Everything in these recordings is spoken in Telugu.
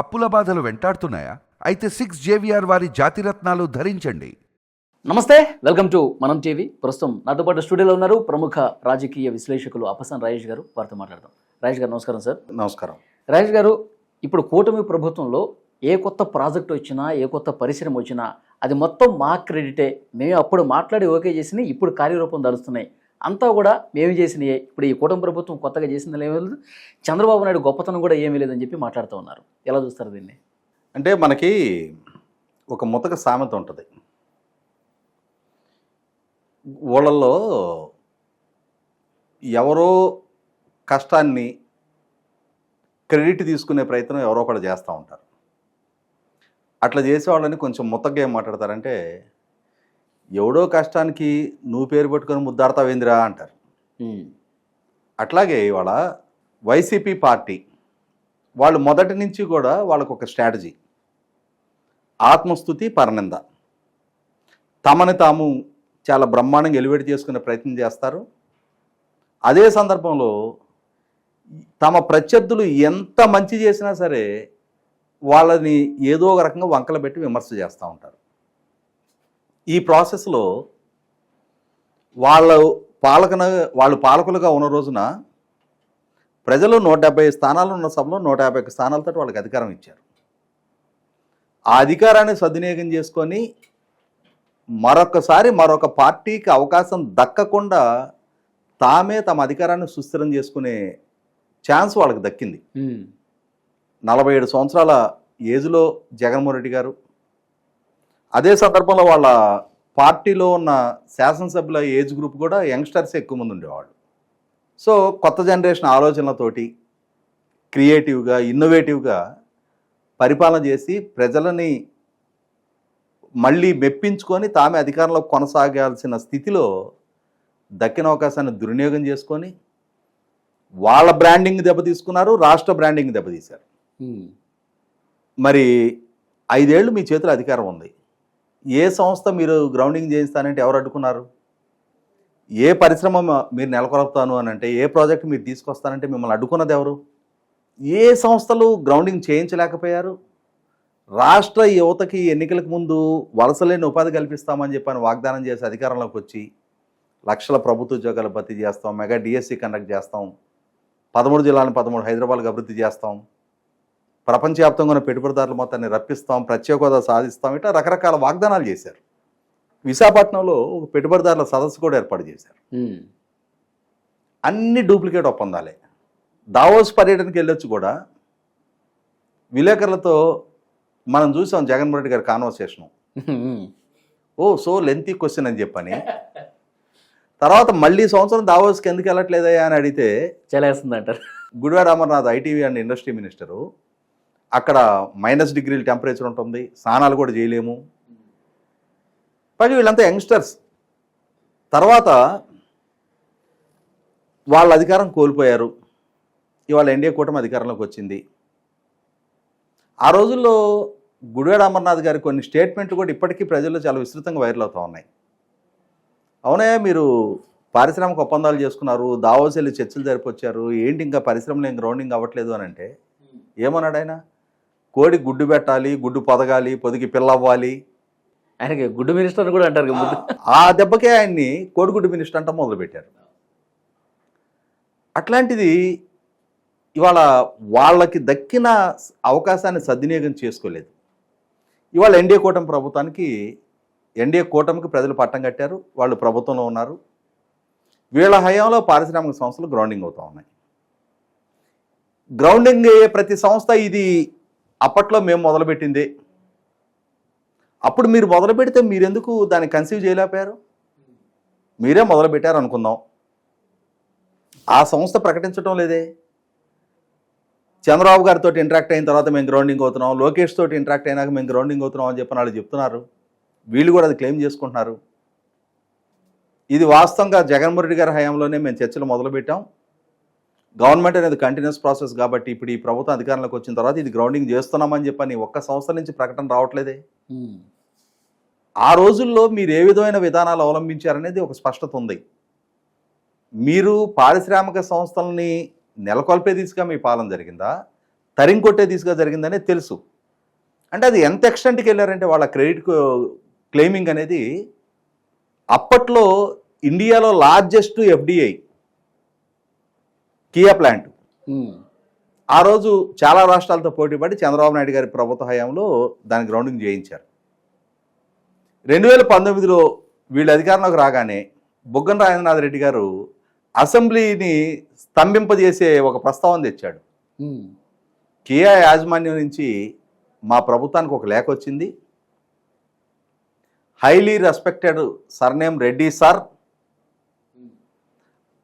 అప్పుల బాధలు వెంటాడుతున్నాయా? అయితే సిక్స్ జేవిఆర్ వారి జాతిరత్నాలు ధరించండి. నమస్తే వెల్కమ్ టు మనం టీవీ. ప్రస్తుతం నాతో పాటు స్టూడియోలో ఉన్నారు ప్రముఖ రాజకీయ విశ్లేషకులు అపసన్ రాజేష్ గారు. వారితో మాట్లాడదాం. రాజేష్ గారు నమస్కారం సార్. నమస్కారం. రాజేష్ గారు ఇప్పుడు కూటమి ప్రభుత్వంలో ఏ కొత్త ప్రాజెక్ట్ వచ్చినా ఏ కొత్త పరిశ్రమ వచ్చినా అది మొత్తం మా క్రెడిటే. మేము అప్పుడు మాట్లాడి ఓకే చేసినాయి ఇప్పుడు కార్యరూపం దలుస్తున్నాయి అంతా కూడా మేము చేసినయే ఇప్పుడు ఈ కూటమి ప్రభుత్వం కొత్తగా చేసింది ఏమీ లేదు. చంద్రబాబు నాయుడు గొప్పతనం కూడా ఏమీ లేదని చెప్పి మాట్లాడుతూ ఉన్నారు. ఎలా చూస్తారు దీన్ని? అంటే మనకి ఒక ముతక సామెత ఉంటుంది. ఊళ్ళల్లో ఎవరో కష్టాన్ని క్రెడిట్ తీసుకునే ప్రయత్నం ఎవరో ఒకటి చేస్తూ ఉంటారు. అట్లా చేసేవాళ్ళని కొంచెం ముతగ్గా ఏం మాట్లాడతారంటే ఎవడో కష్టానికి నువ్వు పేరు పెట్టుకొని ముద్దాడతావేందిరా అంటారు. అట్లాగే ఇవాళ వైసీపీ పార్టీ వాళ్ళు మొదటి నుంచి కూడా వాళ్ళకు ఒక స్ట్రాటజీ. ఆత్మస్థుతి పరనింద. తమని తాము చాలా బ్రహ్మాండంగా ఎలివేట్ చేసుకునే ప్రయత్నం చేస్తారు. అదే సందర్భంలో తమ ప్రత్యర్థులు ఎంత మంచి చేసినా సరే వాళ్ళని ఏదో ఒక రకంగా వంకలు పెట్టి విమర్శ చేస్తూ ఉంటారు. ఈ ప్రాసెస్లో వాళ్ళ పాలకన వాళ్ళు పాలకులుగా ఉన్న రోజున ప్రజలు నూట డెబ్బై స్థానాలు ఉన్న సభలో నూట యాభై ఒక్క స్థానాలతో వాళ్ళకి అధికారం ఇచ్చారు. ఆ అధికారాన్ని సద్వినియోగం చేసుకొని మరొకసారి మరొక పార్టీకి అవకాశం దక్కకుండా తామే తమ అధికారాన్ని సుస్థిరం చేసుకునే ఛాన్స్ వాళ్ళకి దక్కింది. నలభై ఏడు సంవత్సరాల ఏజ్లో జగన్మోహన్ రెడ్డి గారు అదే సందర్భంలో వాళ్ళ పార్టీలో ఉన్న శాసనసభ్యుల ఏజ్ గ్రూప్ కూడా యంగ్స్టర్స్ ఎక్కువ మంది ఉండేవాళ్ళు. సో కొత్త జనరేషన్ ఆలోచనలతోటి క్రియేటివ్గా ఇన్నోవేటివ్గా పరిపాలన చేసి ప్రజలని మళ్ళీ మెప్పించుకొని తామే అధికారంలో కొనసాగాల్సిన స్థితిలో దక్కిన అవకాశాన్ని దుర్వినియోగం చేసుకొని వాళ్ళ బ్రాండింగ్ దెబ్బతీసుకున్నారు రాష్ట్ర బ్రాండింగ్ దెబ్బతీశారు. మరి ఐదేళ్ళు మీ చేతిలో అధికారం ఉంది. ఏ సంస్థ మీరు గ్రౌండింగ్ చేయిస్తానంటే ఎవరు అడ్డుకున్నారు? ఏ పరిశ్రమ మీరు నెలకొల్పుతాను అని అంటే ఏ ప్రాజెక్ట్ మీరు తీసుకొస్తానంటే మిమ్మల్ని అడ్డుకున్నది ఎవరు? ఏ సంస్థలు గ్రౌండింగ్ చేయించలేకపోయారు? రాష్ట్ర యువతకి ఎన్నికలకు ముందు వలసలేని ఉపాధి కల్పిస్తామని చెప్పని వాగ్దానం చేసి అధికారంలోకి వచ్చి లక్షల ప్రభుత్వ ఉద్యోగాలు భర్తీ చేస్తాం మెగా డిఎస్సి కండక్ట్ చేస్తాం పదమూడు జిల్లాలను పదమూడు హైదరాబాద్కి అభివృద్ధి చేస్తాం ప్రపంచవ్యాప్తంగా ఉన్న పెట్టుబడిదారులు మొత్తాన్ని రప్పిస్తాం ప్రత్యేక హోదా సాధిస్తాం ఇట్లా రకరకాల వాగ్దానాలు చేశారు. విశాఖపట్నంలో ఒక పెట్టుబడిదారుల సదస్సు కూడా ఏర్పాటు చేశారు. అన్ని డూప్లికేట్ ఒప్పందాలే. దావోస్ పర్యటనకి వెళ్ళొచ్చు కూడా. విలేకరులతో మనం చూసాం జగన్మోహన్ రెడ్డి గారి conversation. Oh so lengthy question అని చెప్పని. తర్వాత మళ్ళీ సంవత్సరం దావోస్కి ఎందుకు వెళ్ళట్లేదయ్యా అని అడిగితే చేలేస్తుంది అంటారు Gudivada Amarnath IT and industry minister అక్కడ మైనస్ డిగ్రీల టెంపరేచర్ ఉంటుంది స్నానాలు కూడా చేయలేము. పైగా వీళ్ళంతా యంగ్స్టర్స్. తర్వాత వాళ్ళ అధికారం కోల్పోయారు. ఇవాళ ఎన్డీఏ కూటమి అధికారంలోకి వచ్చింది. ఆ రోజుల్లో గుడివాడ అమర్నాథ్ గారి కొన్ని స్టేట్మెంట్లు కూడా ఇప్పటికీ ప్రజల్లో చాలా విస్తృతంగా వైరల్ అవుతూ ఉన్నాయి. అవునయ్య మీరు పారిశ్రామిక ఒప్పందాలు చేసుకున్నారు దావోస్ వెళ్ళి చర్చలు జరిపొచ్చారు ఏంటి ఇంకా పరిశ్రమలు ఏం గ్రౌండింగ్ అవ్వట్లేదు అని అంటే ఏమన్నాడు ఆయన? కోడి గుడ్డు పెట్టాలి గుడ్డు పొదగాలి పొదిగి పిల్లవ్వాలి ఆయనకి గుడ్ మినిస్టర్ కూడా అంటారు. ఆ దెబ్బకే ఆయన్ని కోడిగుడ్డు మినిస్టర్ అంట మొదలుపెట్టారు. అట్లాంటిది ఇవాళ వాళ్ళకి దక్కిన అవకాశాన్ని సద్వినియోగం చేసుకోలేదు. ఇవాళ ఎన్డీఏ కూటమి ప్రభుత్వానికి ఎన్డీఏ కూటమికి ప్రజలు పట్టం కట్టారు వాళ్ళు ప్రభుత్వంలో ఉన్నారు. వీళ్ళ హయాంలో పారిశ్రామిక సంస్థలు గ్రౌండింగ్ అవుతూ ఉన్నాయి. గ్రౌండింగ్ అయ్యే ప్రతి సంస్థ ఇది అప్పట్లో మేము మొదలుపెట్టింది. అప్పుడు మీరు మొదలు పెడితే మీరెందుకు దాన్ని కన్సీవ్ చేయలేకపోయారు? మీరే మొదలు పెట్టారు అనుకుందాం ఆ సంస్థ ప్రకటించడం లేదే. చంద్రబాబు గారితో ఇంటరాక్ట్ అయిన తర్వాత మేము గ్రౌండింగ్ అవుతున్నాం. లోకేష్ తోటి ఇంటరాక్ట్ అయినాక మేము గ్రౌండింగ్ అవుతున్నాం అని చెప్పిన వాళ్ళు చెప్తున్నారు. వీళ్ళు కూడా అది క్లెయిమ్ చేసుకుంటున్నారు. ఇది వాస్తవంగా జగన్మోహన్ రెడ్డి గారి హయాంలోనే మేము చర్చలు మొదలుపెట్టాం. గవర్నమెంట్ అనేది కంటిన్యూస్ ప్రాసెస్ కాబట్టి ఇప్పుడు ఈ ప్రభుత్వం అధికారంలోకి వచ్చిన తర్వాత ఇది గ్రౌండింగ్ చేస్తున్నామని చెప్పని ఒక్క సంస్థ నుంచి ప్రకటన రావట్లేదే. ఆ రోజుల్లో మీరు ఏ విధమైన విధానాలు అవలంబించారనేది ఒక స్పష్టత ఉంది. మీరు పారిశ్రామిక సంస్థలని నెలకొల్పే దిశగా మీ పాలన జరిగిందా? తరింకొట్టే దిశగా జరిగిందనే తెలుసు. అంటే అది ఎంత ఎక్స్టెంట్కి వెళ్ళారంటే వాళ్ళ క్రెడిట్ క్లెయిమింగ్ అనేది అప్పట్లో ఇండియాలో లార్జెస్ట్ ఎఫ్డిఐ కియా ప్లాంట్. ఆ రోజు చాలా రాష్ట్రాలతో పోటీపడి చంద్రబాబు నాయుడు గారి ప్రభుత్వ హయాంలో దాని గ్రౌండింగ్ చేయించారు. రెండు వేల పంతొమ్మిదిలో వీళ్ళు అధికారంలోకి రాగానే బుగ్గన రాజేంద్రనాథ్ రెడ్డి గారు అసెంబ్లీని స్తంభింపజేసే ఒక ప్రస్తావన తెచ్చాడు. కియా యాజమాన్యం నుంచి మా ప్రభుత్వానికి ఒక లేఖ వచ్చింది. Highly respected surname Reddy sir.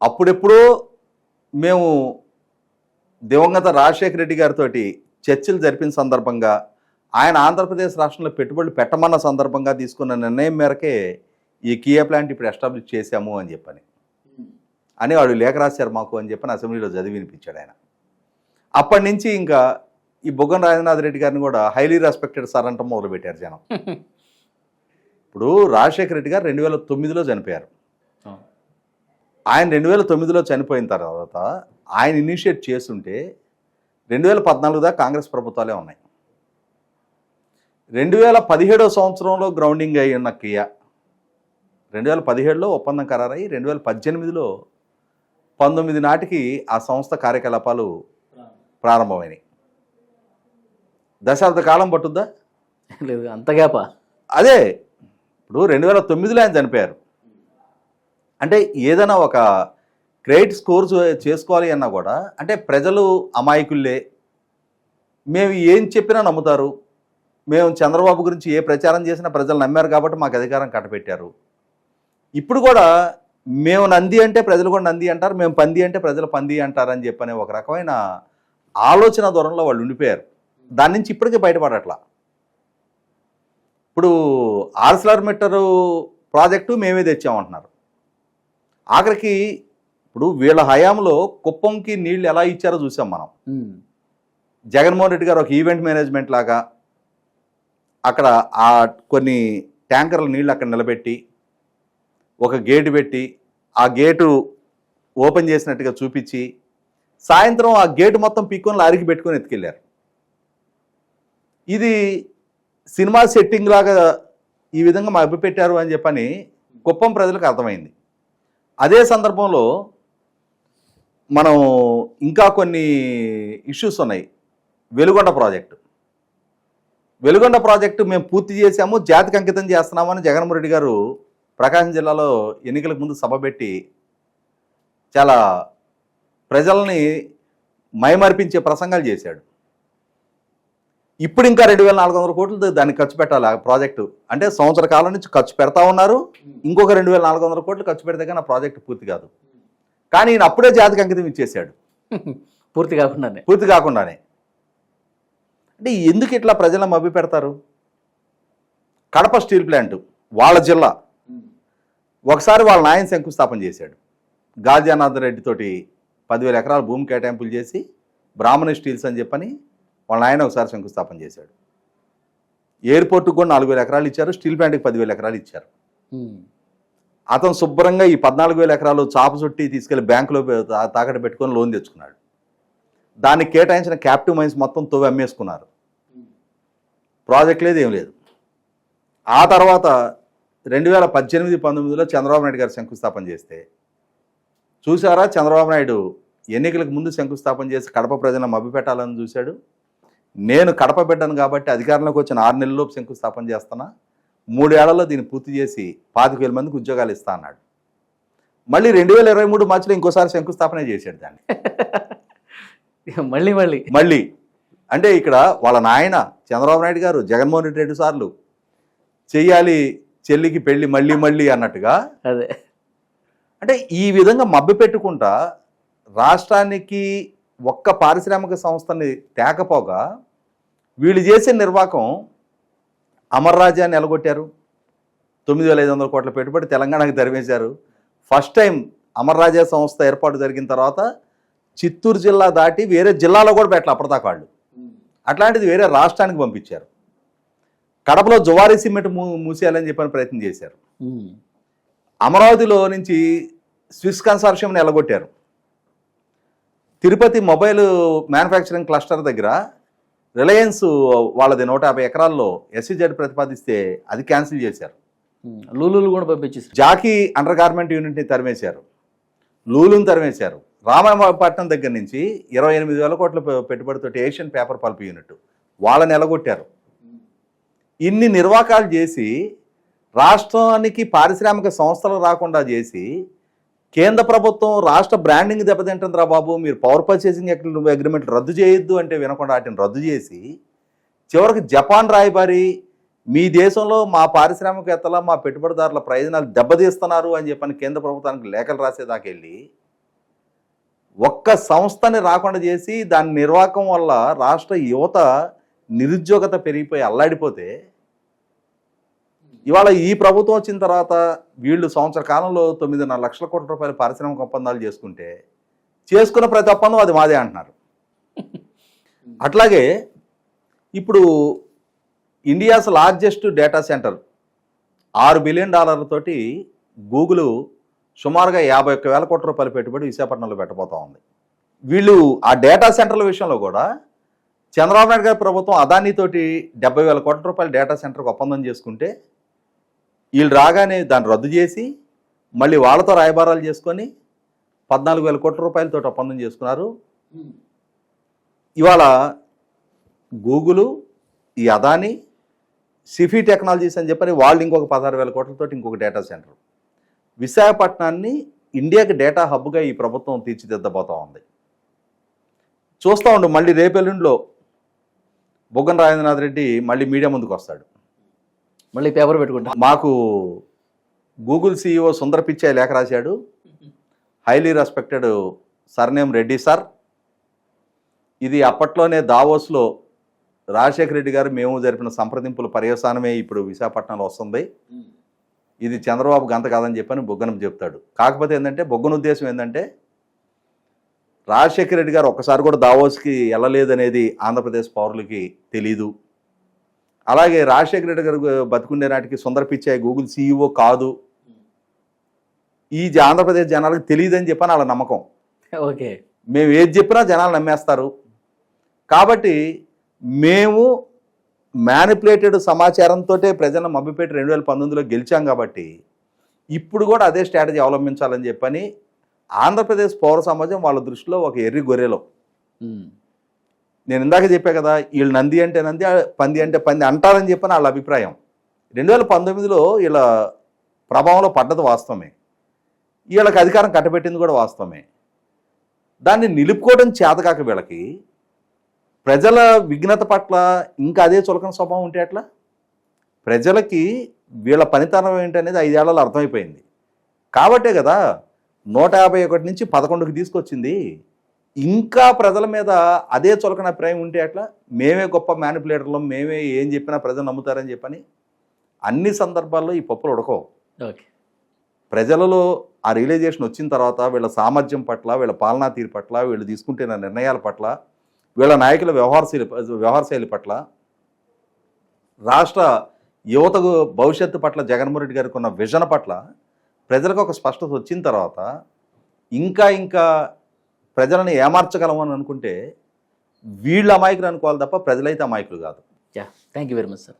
అప్పుడెప్పుడో మేము దివంగత రాజశేఖర రెడ్డి గారితో చర్చలు జరిపిన సందర్భంగా ఆయన ఆంధ్రప్రదేశ్ రాష్ట్రంలో పెట్టుబడులు పెట్టమన్న సందర్భంగా తీసుకున్న నిర్ణయం మేరకే ఈ కియా ప్లాంట్ ఇప్పుడు ఎస్టాబ్లిష్ చేశాము అని చెప్పని. అని వాడు లేఖ రాశారు మాకు అని చెప్పని అసెంబ్లీలో చదివి వినిపించాడు ఆయన. అప్పటి నుంచి ఇంకా ఈ బుగ్గన రాజేంద్రనాథ్ రెడ్డి గారిని కూడా హైలీ రెస్పెక్టెడ్ సార్ అంటాం మొదలుపెట్టారు జనం. ఇప్పుడు రాజశేఖర రెడ్డి గారు రెండు వేల తొమ్మిదిలో చనిపోయారు. ఆయన రెండు వేల తొమ్మిదిలో చనిపోయిన తర్వాత ఆయన ఇనిషియేట్ చేస్తుంటే రెండు వేల పద్నాలుగు దాకా కాంగ్రెస్ ప్రభుత్వాలే ఉన్నాయి. రెండు వేల పదిహేడో సంవత్సరంలో గ్రౌండింగ్ అయి ఉన్న కియా రెండు వేల పదిహేడులో ఒప్పందం ఖరారై రెండు వేల పద్దెనిమిదిలో పంతొమ్మిది నాటికి ఆ సంస్థ కార్యకలాపాలు ప్రారంభమైనాయి. దశాబ్ద కాలం పట్టుద్దా? లేదు అంత గ్యాపా? అదే ఇప్పుడు రెండు వేల తొమ్మిదిలో ఆయన చనిపోయారు. అంటే ఏదైనా ఒక క్రెడిట్ స్కోర్ చేసుకోవాలి అన్నా కూడా అంటే ప్రజలు అమాయకుల్లే. మేము ఏం చెప్పినా నమ్ముతారు. మేము చంద్రబాబు గురించి ఏ ప్రచారం చేసినా ప్రజలు నమ్మారు కాబట్టి మాకు అధికారం కట్టబెట్టారు. ఇప్పుడు కూడా మేము నంది అంటే ప్రజలు కూడా నంది అంటారు మేము పంది అంటే ప్రజలు పంది అంటారు అని చెప్పనే ఒక రకమైన ఆలోచన దూరంలో వాళ్ళు ఉండిపోయారు. దాని నుంచి ఇప్పటికే బయటపడట్లా. ఇప్పుడు ఆర్సలర్ మెట్టరు ప్రాజెక్టు మేమే తెచ్చామంటున్నారు. ఆఖరికి ఇప్పుడు వీళ్ళ హయాంలో కుప్పంకి నీళ్ళు ఎలా ఇచ్చారో చూసాం మనం. జగన్మోహన్ రెడ్డి గారు ఒక ఈవెంట్ మేనేజ్మెంట్ లాగా అక్కడ ఆ కొన్ని ట్యాంకర్ల నీళ్ళు అక్కడ నిలబెట్టి ఒక గేటు పెట్టి ఆ గేటు ఓపెన్ చేసినట్టుగా చూపించి సాయంత్రం ఆ గేటు మొత్తం పిక్కొని లారీకి పెట్టుకొని ఎత్తుకెళ్ళారు. ఇది సినిమా సెట్టింగ్ లాగా ఈ విధంగా మా పెట్టారు అని చెప్పని కుప్పం ప్రజలకు అర్థమైంది. అదే సందర్భంలో మనం ఇంకా కొన్ని ఇష్యూస్ ఉన్నాయి. వెలుగొండ ప్రాజెక్టు. వెలుగొండ ప్రాజెక్టు మేము పూర్తి చేశాము జాతికి అంకితం చేస్తున్నామని జగన్మోహన్ రెడ్డి గారు ప్రకాశం జిల్లాలో ఎన్నికలకు ముందు సభ పెట్టి చాలా ప్రజల్ని మైమర్పించే ప్రసంగాలు చేశాడు. ఇప్పుడు ఇంకా రెండు వేల నాలుగు వందల కోట్లు దానికి ఖర్చు పెట్టాలి ఆ ప్రాజెక్టు. అంటే సంవత్సర కాలం నుంచి ఖర్చు పెడతా ఉన్నారు. ఇంకొక రెండు వేల నాలుగు వందల కోట్లు ఖర్చు పెడితే కానీ ఆ ప్రాజెక్టు పూర్తి కాదు. కానీ ఈయన అప్పుడే జాతికి అంకితం ఇచ్చేశాడు. పూర్తి కాకుండానే. పూర్తి కాకుండానే. అంటే ఎందుకు ఇట్లా ప్రజలను మభ్య పెడతారు? కడప స్టీల్ ప్లాంట్ వాళ్ళ జిల్లా. ఒకసారి వాళ్ళ నాయన శంకుస్థాపన చేశాడు. గాజానాథ్ రెడ్డి తోటి పదివేల ఎకరాల భూమి కేటాయింపులు చేసి బ్రాహ్మణ స్టీల్స్ అని చెప్పని వాళ్ళ నాయన ఒకసారి శంకుస్థాపన చేశాడు. ఎయిర్పోర్ట్కి కూడా నాలుగు వేల ఎకరాలు ఇచ్చారు స్టీల్ ప్లాంట్కి పదివేల ఎకరాలు ఇచ్చారు. అతను శుభ్రంగా ఈ పద్నాలుగు వేల ఎకరాలు చాప చుట్టి తీసుకెళ్ళి బ్యాంకులో తాకట్టు పెట్టుకొని లోన్ తెచ్చుకున్నాడు. దానికి కేటాయించిన క్యాప్టివ్ మైన్స్ మొత్తం తవ్వి అమ్మేసుకున్నారు. ప్రాజెక్ట్ లేదు ఏం లేదు. ఆ తర్వాత రెండు వేల పద్దెనిమిది పంతొమ్మిదిలో చంద్రబాబు నాయుడు గారు శంకుస్థాపన చేస్తే చూసారా చంద్రబాబు నాయుడు ఎన్నికలకు ముందు శంకుస్థాపన చేసి కడప ప్రజలను మభ్యపెట్టాలని చూశాడు? నేను కడప బిడ్డను కాబట్టి అధికారంలోకి వచ్చిన ఆరు నెలల్లోపు శంకుస్థాపన చేస్తున్నా మూడేళ్ళలో దీన్ని పూర్తి చేసి పాతిక వేల మందికి ఉద్యోగాలు ఇస్తా అన్నాడు. మళ్ళీ రెండు వేల ఇరవై మూడు మార్చిలో ఇంకోసారి శంకుస్థాపన చేశాడు దాన్ని. మళ్ళీ మళ్ళీ. మళ్ళీ. అంటే ఇక్కడ వాళ్ళ నాయన చంద్రబాబు నాయుడు గారు జగన్మోహన్ రెడ్డి రెండు సార్లు చెయ్యాలి చెల్లికి పెళ్ళి మళ్ళీ మళ్ళీ అన్నట్టుగా అదే. అంటే ఈ విధంగా మభ్య పెట్టుకుంటా రాష్ట్రానికి ఒక్క పారిశ్రామిక సంస్థని తేకపోగా వీళ్ళు చేసే నిర్వాకం అమర్రాజ్యాన్ని ఎలగొట్టారు తొమ్మిది వేల ఐదు వందల కోట్ల పెట్టుబడి తెలంగాణకు తరిమేశారు. ఫస్ట్ టైం అమర్రాజా సంస్థ ఏర్పాటు జరిగిన తర్వాత చిత్తూరు జిల్లా దాటి వేరే జిల్లాలో కూడా పెట్టాలి అప్పటిదాకా వాళ్ళు. అట్లాంటిది వేరే రాష్ట్రానికి పంపించారు. కడపలో జువారీ సిమెంట్ మూ మూసేయాలని చెప్పని ప్రయత్నం చేశారు. అమరావతిలో నుంచి స్విస్ కన్సార్షియంని ఎలగొట్టారు తిరుపతి మొబైల్ మ్యానుఫ్యాక్చరింగ్ క్లస్టర్ దగ్గర రిలయన్స్ వాళ్ళది నూట యాభై ఎకరాల్లో ఎస్సీజెడ్ ప్రతిపాదిస్తే అది క్యాన్సిల్ చేశారు. లూలులు కూడా పంపించేసి జాకీ అండర్ గార్మెంట్ యూనిట్ని తరిమేశారు. లూలుని తరిమేశారు. రామాయపట్నం దగ్గర నుంచి ఇరవై ఎనిమిది వేల కోట్ల పెట్టుబడితో ఏషియన్ పేపర్ పల్ప్ యూనిట్ వాళ్ళని ఎలగొట్టారు. ఇన్ని నిర్వాకాలు చేసి రాష్ట్రానికి పారిశ్రామిక సంస్థలు రాకుండా చేసి కేంద్ర ప్రభుత్వం రాష్ట్ర బ్రాండింగ్ దెబ్బతింటుందిరా బాబు. మీరు పవర్ పర్చేసింగ్ అగ్రిమెంట్ రద్దు చేయొద్దు అంటే వినకుండా వాటిని రద్దు చేసి చివరికి జపాన్ రాయబారి మీ దేశంలో మా పారిశ్రామికవేత్తల మా పెట్టుబడిదారుల ప్రయోజనాలు దెబ్బతీస్తున్నారు అని చెప్పని కేంద్ర ప్రభుత్వానికి లేఖలు రాసేదాకెళ్ళి ఒక్క సంస్థని రాకుండా చేసి దాని నిర్వాహకం వల్ల రాష్ట్ర యువత నిరుద్యోగత పెరిగిపోయి అల్లాడిపోతే ఇవాళ ఈ ప్రభుత్వం వచ్చిన తర్వాత వీళ్ళు సంవత్సర కాలంలో తొమ్మిదిన్నర లక్షల కోట్ల రూపాయల పారిశ్రామిక ఒప్పందాలు చేసుకుంటే చేసుకున్న ప్రతి ఒప్పందం అది మాదే అంటున్నారు. అట్లాగే ఇప్పుడు ఇండియాస్ లార్జెస్ట్ డేటా సెంటర్ ఆరు బిలియన్ డాలర్లతోటి గూగుల్ సుమారుగా యాభై ఒక్క వేల కోట్ల రూపాయల పెట్టుబడి విశాఖపట్నంలో పెట్టబోతా ఉంది. వీళ్ళు ఆ డేటా సెంటర్ల విషయంలో కూడా చంద్రబాబు నాయుడు గారి ప్రభుత్వం అదానీతోటి డెబ్బై వేల కోట్ల రూపాయల డేటా సెంటర్కి ఒప్పందం చేసుకుంటే వీళ్ళు రాగానే దాన్ని రద్దు చేసి మళ్ళీ వాళ్ళతో రాయబారాలు చేసుకొని పద్నాలుగు వేల కోట్ల రూపాయలతో ఒప్పందం చేసుకున్నారు. ఇవాళ గూగులు ఈ అదాని సిఫీ టెక్నాలజీస్ అని చెప్పని వాళ్ళు ఇంకొక పదహారు వేల కోట్లతో ఇంకొక డేటా సెంటర్. విశాఖపట్నాన్ని ఇండియాకి డేటా హబ్గా ఈ ప్రభుత్వం తీర్చిదిద్దబోతూ ఉంది. చూస్తూ ఉండు మళ్ళీ రేపెల్లుండిలో బొగ్గన రాజేంద్రనాథ్ రెడ్డి మళ్ళీ మీడియా ముందుకు వస్తాడు మళ్ళీ పేపర్ పెట్టుకుంటా. మాకు గూగుల్ సీఈఓ సుందర పిచ్చయ్య లేఖ రాశాడు. Highly respected surname Reddy sir. ఇది అప్పట్లోనే దావోస్లో రాజశేఖర రెడ్డి గారు మేము జరిపిన సంప్రదింపుల పర్యవసానమే ఇప్పుడు విశాఖపట్నంలో వస్తుంది. ఇది చంద్రబాబు గంత కాదని చెప్పని బొగ్గనం చెప్తాడు. కాకపోతే ఏంటంటే బొగ్గన ఉద్దేశం ఏంటంటే రాజశేఖర రెడ్డి గారు ఒక్కసారి కూడా దావోస్కి వెళ్ళలేదనేది ఆంధ్రప్రదేశ్ పౌరులకి తెలీదు. అలాగే రాజశేఖర రెడ్డి గారు బతుకుండే నాటికి సుందర పిచ్చాయి గూగుల్ సీఈఓ కాదు. ఈ ఆంధ్రప్రదేశ్ జనాలకు తెలియదని చెప్పని వాళ్ళ నమ్మకం. ఓకే. మేము ఏది చెప్పినా జనాలు నమ్మేస్తారు. కాబట్టి మేము మ్యానిపులేటెడ్ సమాచారంతో ప్రజలను మభ్యపెట్టి రెండు వేల పంతొమ్మిదిలో గెలిచాం కాబట్టి ఇప్పుడు కూడా అదే స్ట్రాటజీ అవలంబించాలని చెప్పని ఆంధ్రప్రదేశ్ పౌర సమాజం వాళ్ళ దృష్టిలో ఒక ఎర్రి గొర్రెలో. నేను ఇందాక చెప్పా కదా వీళ్ళు నంది అంటే నంది పంది అంటే పంది అంటారని చెప్పని వాళ్ళ అభిప్రాయం. రెండు వేల పంతొమ్మిదిలో వీళ్ళ ప్రభావంలో పడ్డది వాస్తవమే. వీళ్ళకి అధికారం కట్టబెట్టింది కూడా వాస్తవమే. దాన్ని నిలుపుకోవడం చేతకాక వీళ్ళకి ప్రజల విఘ్నత పట్ల ఇంకా అదే చులకన స్వభావం ఉంటే అట్లా ప్రజలకి వీళ్ళ పనితనం ఏంటనేది ఐదేళ్ళలో అర్థమైపోయింది. కాబట్టే కదా నూట యాభై ఒకటి నుంచి పదకొండుకి తీసుకొచ్చింది. ఇంకా ప్రజల మీద అదే చులకన అభిప్రాయం ఉంటే అట్లా మేమే గొప్ప మ్యానిపులేటర్లు మేమే ఏం చెప్పినా ప్రజలు నమ్ముతారని చెప్పని అన్ని సందర్భాల్లో ఈ పప్పులు ఉడకవు. ప్రజలలో ఆ రియలైజేషన్ వచ్చిన తర్వాత వీళ్ళ సామర్థ్యం పట్ల వీళ్ళ పాలనా తీరు పట్ల వీళ్ళు తీసుకుంటున్న నిర్ణయాల పట్ల వీళ్ళ నాయకుల వ్యవహారశైలి వ్యవహారశైలి పట్ల రాష్ట్ర యువతకు భవిష్యత్తు పట్ల జగన్మోహన్ రెడ్డి గారికి ఉన్న విజన్ పట్ల ప్రజలకు ఒక స్పష్టత వచ్చిన తర్వాత ఇంకా ఇంకా ప్రజలను ఏమార్చగలము అని అనుకుంటే వీళ్ళు అమాయకులు అనుకోవాలి తప్ప ప్రజలైతే అమాయకులు కాదు. Yeah thank you very much sir